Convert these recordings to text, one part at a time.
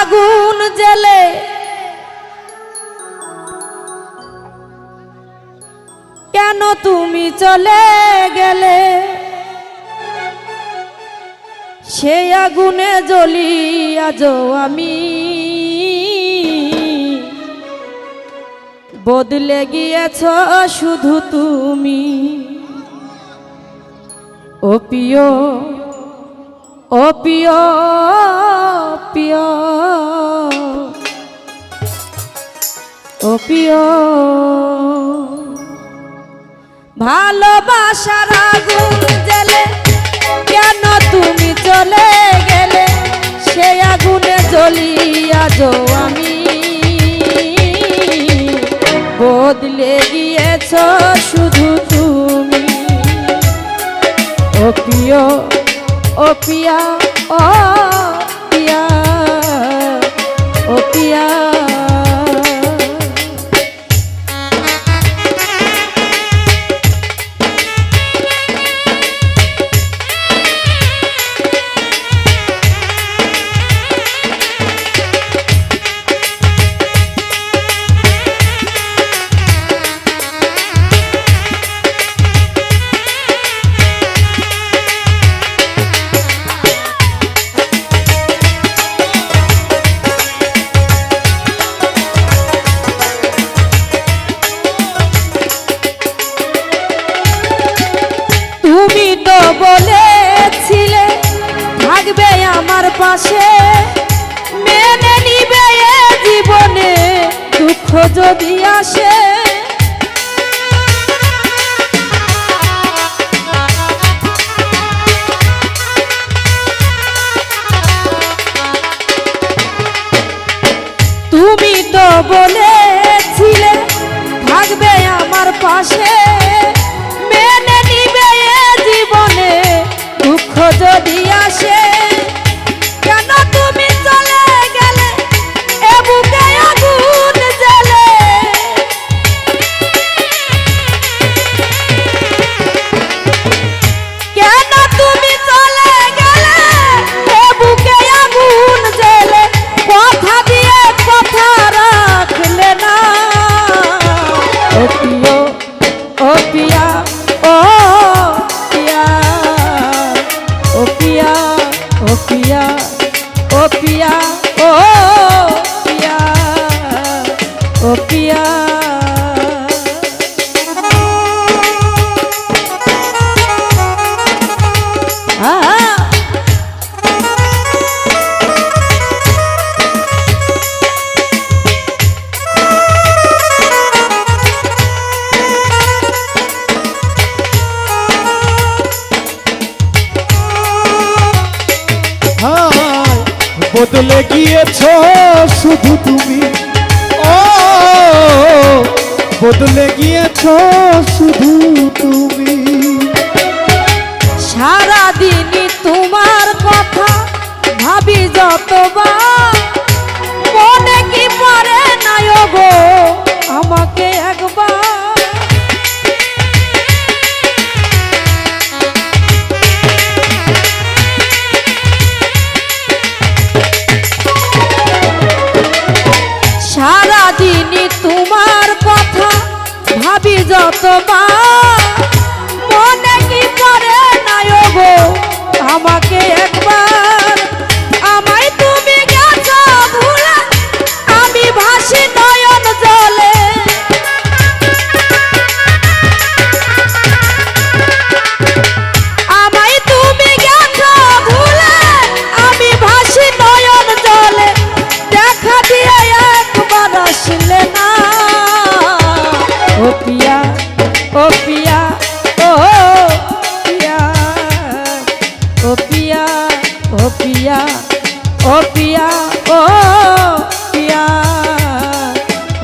আগুন জেলে। কেন তুমি চলে গেলে? সেই আগুনে জ্বলি আজ আমি বদলে গিয়েছ শুধু তুমি। ও প্রিয় ও প্রিয় প্রিয়। ও ভালোবাসার আগুন জেলে কেন তুমি চলে গেলে? সে আগুনে জ্বলিয়া যো আমি বদলে গিয়েছ শুধু তুমি। ও ও পিয়া ও পিয়া ও পিয়া তুমি তো বলেছিলে থাকবে আমার পাশে। মেনে নিবে জীবনে দুঃখ যদি আসে ও পিয়া ও পিয়া ও পিয়া ও পিয়া বদলে গিয়েছ শুধু তুমি। ও বদলে গিয়েছ শুধু কতবার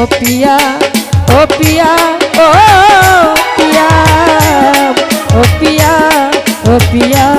ও পিয়া ও পিয়া ও পিয়া ও পিয়া ও পিয়া।